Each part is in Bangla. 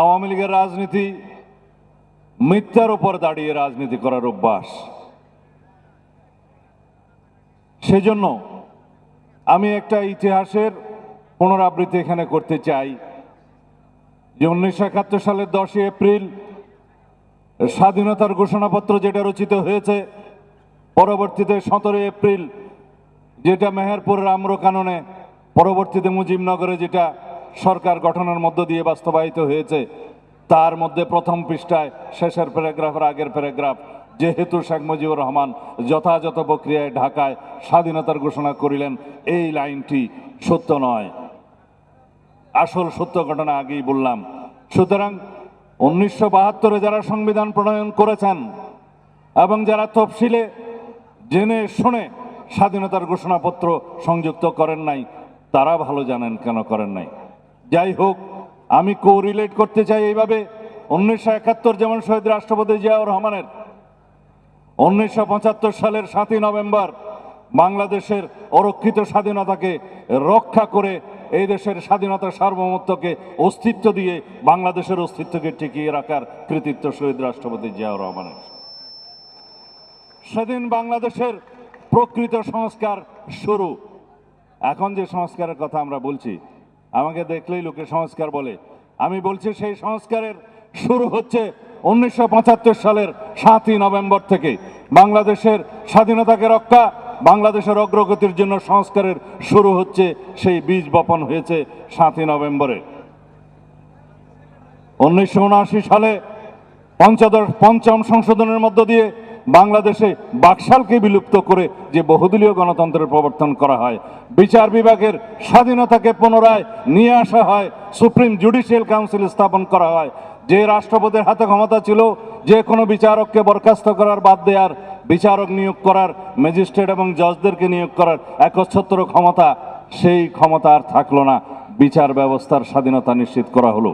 আওয়ামী লীগের রাজনীতি মিথ্যার উপর দাঁড়িয়ে রাজনীতি করার অভ্যাস। সেজন্য আমি একটা ইতিহাসের পুনরাবৃত্তি এখানে করতে চাই। যে উনিশশো একাত্তর সালের দশই এপ্রিল স্বাধীনতার ঘোষণাপত্র যেটা রচিত হয়েছে, পরবর্তীতে সতেরোই এপ্রিল যেটা মেহেরপুর আম্র কাননে পরবর্তীতে মুজিবনগরে যেটা সরকার গঠনের মধ্য দিয়ে বাস্তবায়িত হয়েছে। তার মধ্যে প্রথম পৃষ্ঠায় শেষের প্যারাগ্রাফের আগের প্যারাগ্রাফ। যেহেতু শেখ মুজিবুর রহমান যথাযথ প্রক্রিয়ায় ঢাকায় স্বাধীনতার ঘোষণা করিলেন, এই লাইনটি সত্য নয়। আসল সত্য ঘটনা আগেই বললাম। সুতরাং উনিশশো বাহাত্তরে যারা সংবিধান প্রণয়ন করেছেন এবং যারা তফসিলে জেনে শুনে স্বাধীনতার ঘোষণাপত্র সংযুক্ত করেন নাই, তারা ভালো জানেন কেন করেন নাই। যাই হোক, আমি কো রিলেট করতে চাই এইভাবে। উনিশশো একাত্তর যেমন শহীদ রাষ্ট্রপতি জিয়াউর রহমানের, উনিশশো পঁচাত্তর সালের সাতই নভেম্বর বাংলাদেশের অরক্ষিত স্বাধীনতাকে রক্ষা করে এই দেশের স্বাধীনতা সার্বভৌমত্বকে অস্তিত্ব দিয়ে বাংলাদেশের অস্তিত্বকে টিকিয়ে রাখার কৃতিত্ব শহীদ রাষ্ট্রপতি জিয়াউর রহমানের। সেদিন বাংলাদেশের প্রকৃত সংস্কার শুরু। এখন যে সংস্কারের কথা আমরা বলছি আমাকে দেখলেই লোকে সংস্কার বলে। আমি বলছি, সেই সংস্কারের শুরু হচ্ছে উনিশশো পঁচাত্তর সালের সাতই নভেম্বর থেকে। বাংলাদেশের স্বাধীনতাকে রক্ষা, বাংলাদেশের অগ্রগতির জন্য সংস্কারের শুরু হচ্ছে সেই বীজ বপন হয়েছে সাতই নভেম্বরে। উনিশশো উনআশি সালে পঞ্চদশ, পঞ্চম সংশোধনের মধ্য দিয়ে বাংলাদেশে বাকশালকে বিলুপ্ত করে যে বহুদলীয় গণতন্ত্রের প্রবর্তন করা হয়, বিচার বিভাগের স্বাধীনতাকে পুনরায় নিয়ে আসা হয়, সুপ্রিম জুডিশিয়াল কাউন্সিল স্থাপন করা হয়, যে রাষ্ট্রপতির হাতে ক্ষমতা ছিল, যে কোনো বিচারককে বরখাস্ত করার বাদ দেওয়ার, বিচারক নিয়োগ করার, ম্যাজিস্ট্রেট এবং জজদেরকে নিয়োগ করার একচ্ছত্র ক্ষমতা, সেই ক্ষমতা আর থাকল না। বিচার ব্যবস্থার স্বাধীনতা নিশ্চিত করা হলো।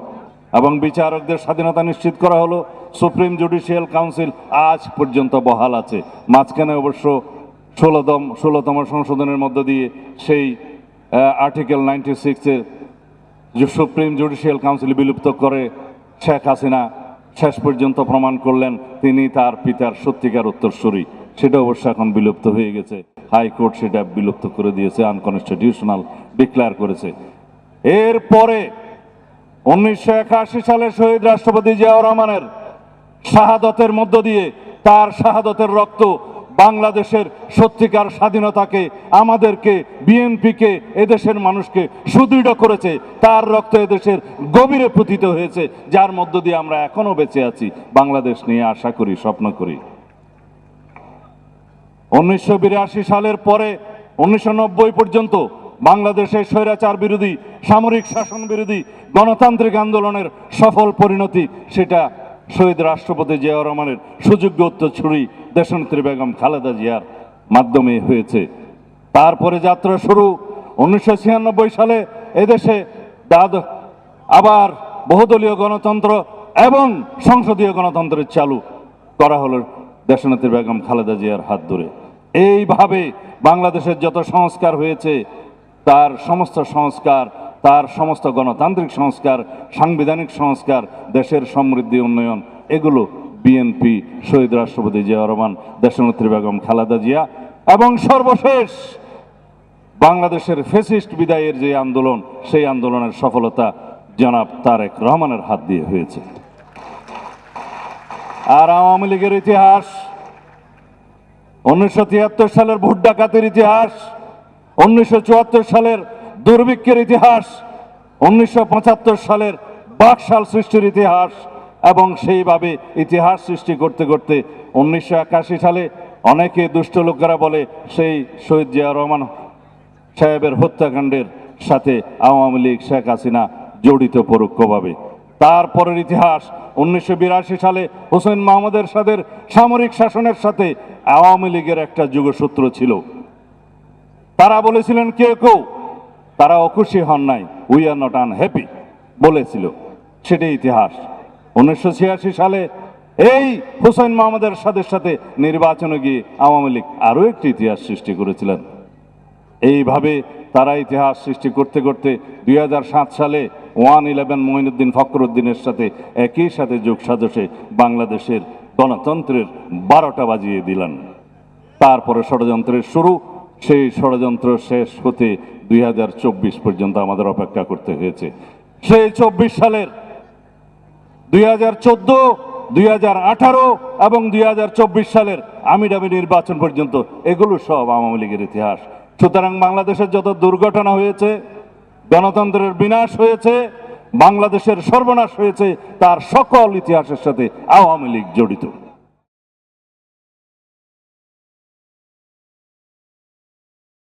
এবং বিচারকদের স্বাধীনতা নিশ্চিত করা হলো। সুপ্রিম জুডিশিয়াল কাউন্সিল আজ পর্যন্ত বহাল আছে। মাঝখানে অবশ্য ষোলোতম ষোলোতম সংশোধনের মধ্য দিয়ে সেই আর্টিকেল নাইনটি সিক্সের যে সুপ্রিম জুডিশিয়াল কাউন্সিল বিলুপ্ত করে শেখ হাসিনা শেষ পর্যন্ত প্রমাণ করলেন, তিনি তার পিতার সত্যিকার উত্তরসূরি। সেটা অবশ্য এখন বিলুপ্ত হয়ে গেছে। হাইকোর্ট সেটা বিলুপ্ত করে দিয়েছে, আনকনস্টিটিউশনাল ডিক্লেয়ার করেছে। এরপরে উনিশশো একাশি সালে শহীদ রাষ্ট্রপতি জিয়াউর রহমানের শাহাদতের মধ্য দিয়ে তার শাহাদতের রক্ত বাংলাদেশের সত্যিকার স্বাধীনতাকে, আমাদেরকে, বিএনপিকে, এদেশের মানুষকে সুদৃঢ় করেছে। তার রক্ত এদেশের গভীরে পুতিত হয়েছে, যার মধ্য দিয়ে আমরা এখনও বেঁচে আছি। বাংলাদেশ নিয়ে আশা করি, স্বপ্ন করি। উনিশশো বিরাশি সালের পরে, উনিশশো নব্বই পর্যন্ত বাংলাদেশের স্বৈরাচার বিরোধী, সামরিক শাসন বিরোধী, গণতান্ত্রিক আন্দোলনের সফল পরিণতি, সেটা শহীদ রাষ্ট্রপতি জিয়াউর রহমানের সুযোগ্য উত্তরছড়ি দেশনেত্রী বেগম খালেদা জিয়ার মাধ্যমে হয়েছে। তারপরে যাত্রা শুরু উনিশশো ছিয়ানব্বই সালে এদেশে দাদ আবার বহুদলীয় গণতন্ত্র এবং সংসদীয় গণতন্ত্রের চালু করা হলো দেশনেত্রী বেগম খালেদা জিয়ার হাত ধরে। এইভাবে বাংলাদেশের যত সংস্কার হয়েছে তার সমস্ত সংস্কার, তার সমস্ত গণতান্ত্রিক সংস্কার, সাংবিধানিক সংস্কার, দেশের সমৃদ্ধি, উন্নয়ন, এগুলো বিএনপি, শহীদ রাষ্ট্রপতি জিয়া রহমান, দেশনেত্রী বেগম খালেদা জিয়া এবং সর্বশেষ বাংলাদেশের ফেসিস্ট বিদায়ের যে আন্দোলন, সেই আন্দোলনের সফলতা জনাব তারেক রহমানের হাত দিয়ে হয়েছে। আর আওয়ামী লীগের ইতিহাস, উনিশশো তিয়াত্তর সালের ভোট ডাকাতের ইতিহাস উনিশশো চুয়াত্তর সালের দুর্ভিক্ষের ইতিহাস, উনিশশো পঁচাত্তর সালের বাকশাল সৃষ্টির ইতিহাস এবং সেইভাবে ইতিহাস সৃষ্টি করতে করতে উনিশশো একাশি সালে অনেকে দুষ্ট লোকেরা বলে সেই শহীদ জিয়া রহমান সাহেবের হত্যাকাণ্ডের সাথে আওয়ামী লীগ, শেখ হাসিনা জড়িত পরোক্ষভাবে। তারপরের ইতিহাস, উনিশশো বিরাশি সালে হোসেন মাহমুদের সাথে সামরিক শাসনের সাথে আওয়ামী লীগের একটা যুগসূত্র ছিল। তারা বলেছিলেন, কেউ কেউ। তারা অখুশি হন নাই। উই আর নট আনহ্যাপি বলেছিল। সেটাই ইতিহাস। উনিশশো ছিয়াশি সালে এই হুসেন মাহমুদের সাথে সাথে নির্বাচনে গিয়ে আওয়ামী লীগ আরও একটি ইতিহাস সৃষ্টি করেছিলেন। এইভাবে তারা ইতিহাস সৃষ্টি করতে করতে দুই হাজার সাত সালে ওয়ান ইলেভেন মঈনুদ্দিন ফখরুদ্দিনের সাথে একই সাথে যোগ সাজসে বাংলাদেশের গণতন্ত্রের বারোটা বাজিয়ে দিলেন। তারপরে ষড়যন্ত্রের শুরু সেই ষড়যন্ত্র শেষ হতে দুই হাজার চব্বিশ পর্যন্ত আমাদের অপেক্ষা করতে হয়েছে। সেই চব্বিশ সালের দুই হাজার চোদ্দ, দুই হাজার আঠারো এবং দুই হাজার চব্বিশ সালের আমিডামি নির্বাচন পর্যন্ত এগুলো সব আওয়ামী লীগের ইতিহাস। সুতরাং বাংলাদেশের যত দুর্ঘটনা হয়েছে, গণতন্ত্রের বিনাশ হয়েছে, বাংলাদেশের সর্বনাশ হয়েছে, তার সকল ইতিহাসের সাথে আওয়ামী লীগ জড়িত।